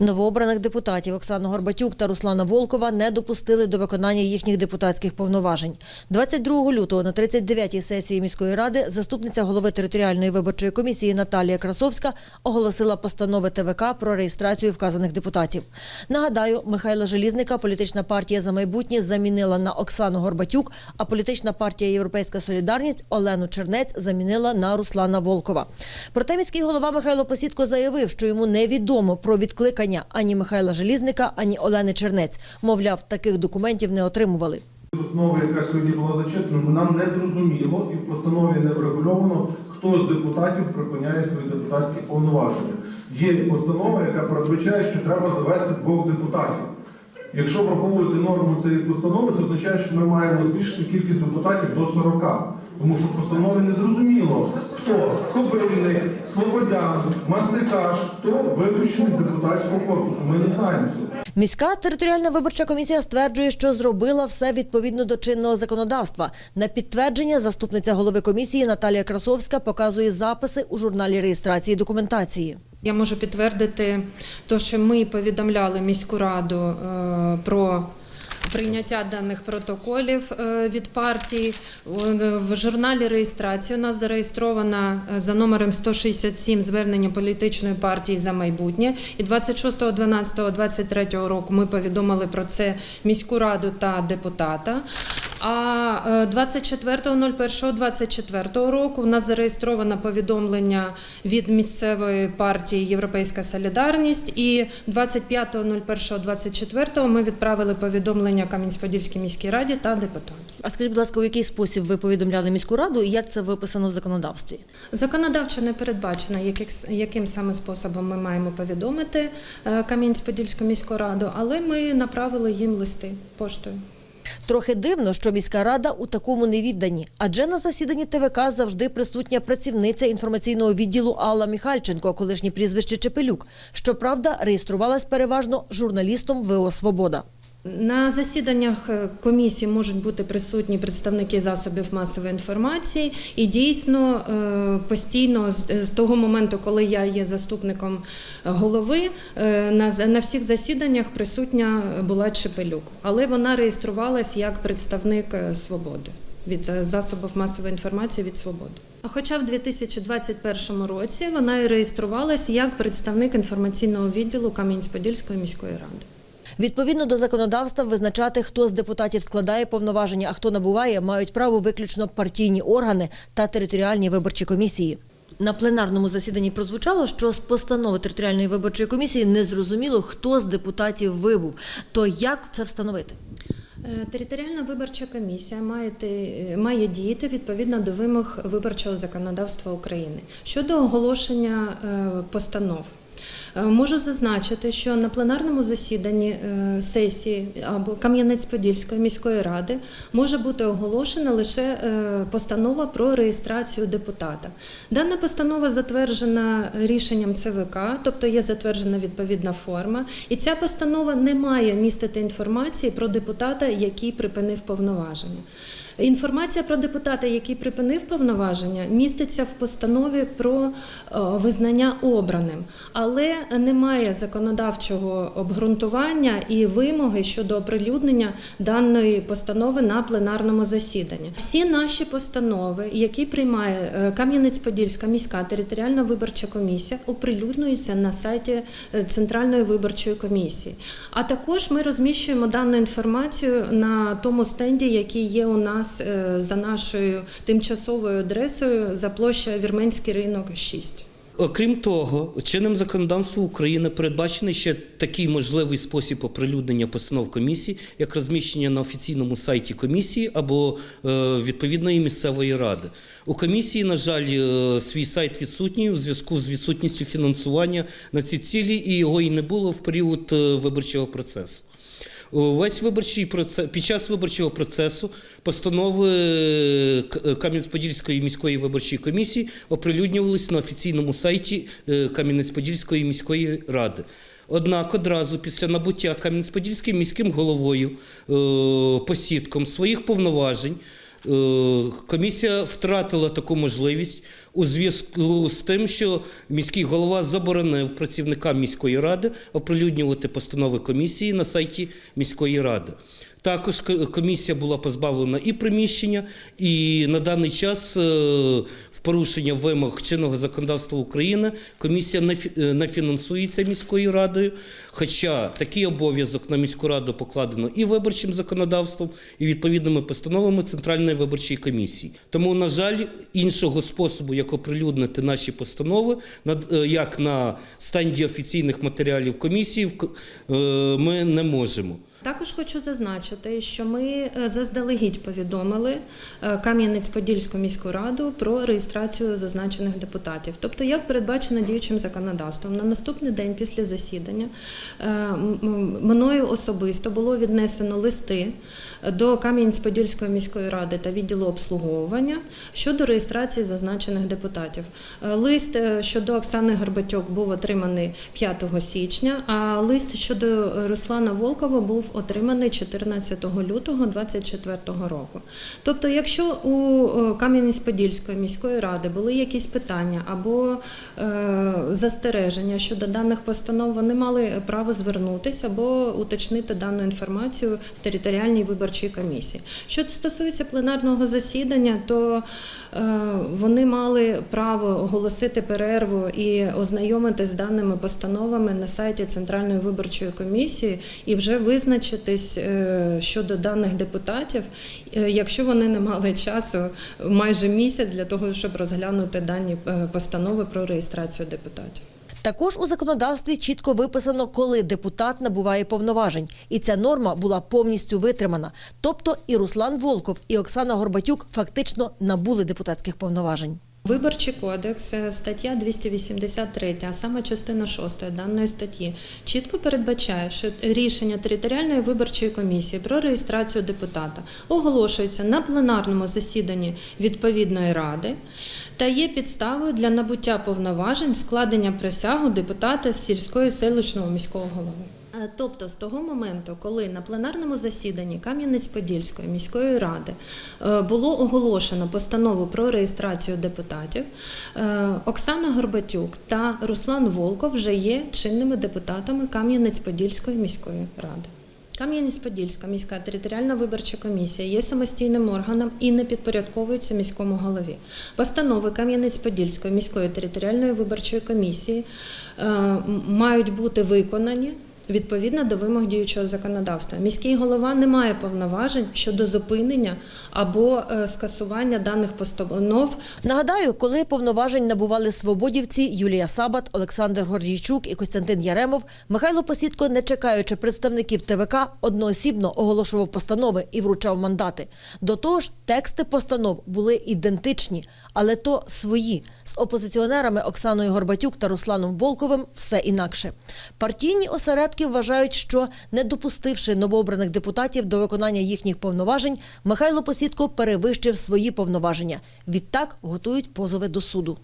Новообраних депутатів Оксану Горбатюк та Руслана Волкова не допустили до виконання їхніх депутатських повноважень. 22 лютого на 39-й сесії міської ради заступниця голови територіальної виборчої комісії Наталія Красовська оголосила постанови ТВК про реєстрацію вказаних депутатів. Нагадаю, Михайла Желізника політична партія за майбутнє замінила на Оксану Горбатюк, а політична партія Європейська солідарність Олену Чернець замінила на Руслана Волкова. Проте міський голова Михайло Посідко заявив, що йому невідомо про відкликання ані Михайла Желізника, ані Олени Чернець. Мовляв, таких документів не отримували. Постанова, яка сьогодні була зачитана, нам не зрозуміло і в постанові не врегульовано, хто з депутатів припиняє свої депутатські повноваження. Є постанова, яка передбачає, що треба завести двох депутатів. Якщо враховувати норму цієї постанови, це означає, що ми маємо збільшити кількість депутатів до 40. Тому що в постанові не зрозуміло, хто Кобильник, Слободян, Мастикаш, хто виключений з депутатського корпусу. Ми не знаємо цього. Міська територіальна виборча комісія стверджує, що зробила все відповідно до чинного законодавства. На підтвердження заступниця голови комісії Наталія Красовська показує записи у журналі реєстрації документації. Я можу підтвердити те, що ми повідомляли міську раду е, про прийняття даних протоколів е, від партій. О, В журналі реєстрації у нас зареєстровано е, за номером 167 звернення політичної партії за майбутнє. І 26.12.23 року ми повідомили про це міську раду та депутата. А е, 24.01.24 року в нас зареєстровано повідомлення від місцевої партії Європейська Солідарність. І 25.01.24 ми відправили повідомлення Кам'янець-Подільській міській раді та депутату. А скажіть, будь ласка, у який спосіб ви повідомляли міську раду і як це виписано в законодавстві? Законодавчо не передбачено, яким саме способом ми маємо повідомити е, Кам'янець-Подільську міську раду, але ми направили їм листи поштою. Трохи дивно, що міська рада у такому не віддані, адже на засіданні ТВК завжди присутня працівниця інформаційного відділу Алла Міхальченко, колишнє прізвище Чепелюк. Щоправда, реєструвалась переважно журналістом ВО Свобода. На засіданнях е, комісії можуть бути присутні представники засобів масової інформації, і дійсно е, постійно з з того моменту, коли я є заступником голови, е, на всіх засіданнях присутня була Чепелюк, але вона реєструвалась як представник е, свободи від засобів масової інформації від свободи. Хоча в 2021 році вона реєструвалась як представник інформаційного відділу Кам'янець-Подільської міської ради. Відповідно до законодавства, визначати, хто з депутатів складає повноваження, а хто набуває, мають право виключно партійні органи та територіальні виборчі комісії. На пленарному засіданні прозвучало, що з постанови територіальної виборчої комісії не зрозуміло, хто з депутатів вибув. То як це встановити? Е, Територіальна виборча комісія має, те- має діяти відповідно до вимог виборчого законодавства України щодо оголошення е, постанов. Е, Можу зазначити, що на пленарному засіданні е, сесії або Кам'янець-Подільської міської ради може бути оголошена лише е, постанова про реєстрацію депутата. Дана постанова затверджена рішенням ЦВК, тобто є затверджена відповідна форма, і ця постанова не має містити інформації про депутата, який припинив повноваження. Інформація про депутата, який припинив повноваження, міститься в постанові про е, визнання обраним, але немає законодавчого обґрунтування і вимоги щодо оприлюднення даної постанови на пленарному засіданні. Всі наші постанови, які приймає е, Кам'янець-Подільська міська територіальна виборча комісія, оприлюднюються на сайті е, Центральної виборчої комісії. А також ми розміщуємо дану інформацію на тому стенді, який є у нас е, за нашою тимчасовою адресою за площею Вірменський ринок 6. Окрім того, чинним законодавством України передбачений ще такий можливий спосіб оприлюднення постанов комісії, як розміщення на офіційному сайті комісії або е, відповідної місцевої ради. У комісії, на жаль, е, свій сайт відсутній у зв'язку з відсутністю фінансування на ці цілі, і його і не було в період виборчого процесу. Весь виборчий процес під час виборчого процесу постанови е, е, Кам'янець-Подільської міської виборчої комісії оприлюднювалися на офіційному сайті е, Кам'янець-Подільської міської ради. Однак одразу після набуття Кам'янець-Подільським міським головою е, посідком своїх повноважень Е, Комісія втратила таку можливість у зв'язку з тим, що міський голова заборонив працівникам міської ради оприлюднювати постанови комісії на сайті міської ради. Також комісія була позбавлена і приміщення, і на даний час е, в порушення вимог чинного законодавства України комісія не е, фінансується міською радою. Хоча такий обов'язок на міську раду покладено і виборчим законодавством, і відповідними постановами Центральної виборчої комісії. Тому, на жаль, іншого способу, як оприлюднити наші постанови, е, як на стенді офіційних матеріалів комісії, ми не можемо. Також хочу зазначити, що ми е, заздалегідь повідомили е, Кам'янець-Подільську міську раду про реєстрацію зазначених депутатів. Тобто, як передбачено діючим законодавством, на наступний день після засідання е, мною особисто було віднесено листи до Кам'янець-Подільської міської ради та відділу обслуговування щодо реєстрації зазначених депутатів. Лист щодо Оксани Горбатюк був отриманий 5 січня, а лист щодо Руслана Волкова був отриманий 14 лютого 2024 року. Тобто, якщо у е, Кам'янець-Подільської міської ради були якісь питання або е, застереження щодо даних постанов, вони мали право звернутися або уточнити дану інформацію в територіальній виборчій комісії. Що стосується пленарного засідання, то вони мали право оголосити перерву і ознайомитись з даними постановами на сайті Центральної виборчої комісії і вже визначитись е, щодо даних депутатів, е, якщо вони не мали часу майже місяць для того, щоб розглянути дані е, постанови про реєстрацію депутатів. Також у законодавстві чітко виписано, коли депутат набуває повноважень, і ця норма була повністю витримана. Тобто і Руслан Волков, і Оксана Горбатюк фактично набули депутатських повноважень. Виборчий кодекс, е, стаття 283, а саме частина 6 даної статті, чітко передбачає, що рішення територіальної виборчої комісії про реєстрацію депутата оголошується на пленарному засіданні відповідної ради та є підставою для набуття повноважень складення присягу депутата з сільської селищного міського голови. Е, Тобто з того моменту, коли на пленарному засіданні Кам'янець-Подільської міської ради е, було оголошено постанову про реєстрацію депутатів, е, Оксана Горбатюк та Руслан Волков вже є чинними депутатами Кам'янець-Подільської міської ради. Кам'янець-Подільська міська територіальна виборча комісія є самостійним органом і не підпорядковується міському голові. Постанови Кам'янець-Подільської міської територіальної виборчої комісії мають бути виконані. Відповідно до вимог діючого законодавства, міський голова не має повноважень щодо зупинення або е, скасування даних постанов Нагадаю, коли повноважень набували свободівці Юлія Сабат, Олександр Гордійчук і Костянтин Яремов, Михайло Посідко, не чекаючи представників ТВК, одноосібно оголошував постанови і вручав мандати. До того ж, тексти постанов були ідентичні, але то свої. З опозиціонерами Оксаною Горбатюк та Русланом Волковим все інакше. Партійні осередки вважають, що не допустивши новообраних депутатів до виконання їхніх повноважень, Михайло Посідко перевищив свої повноваження. Відтак готують позови до суду.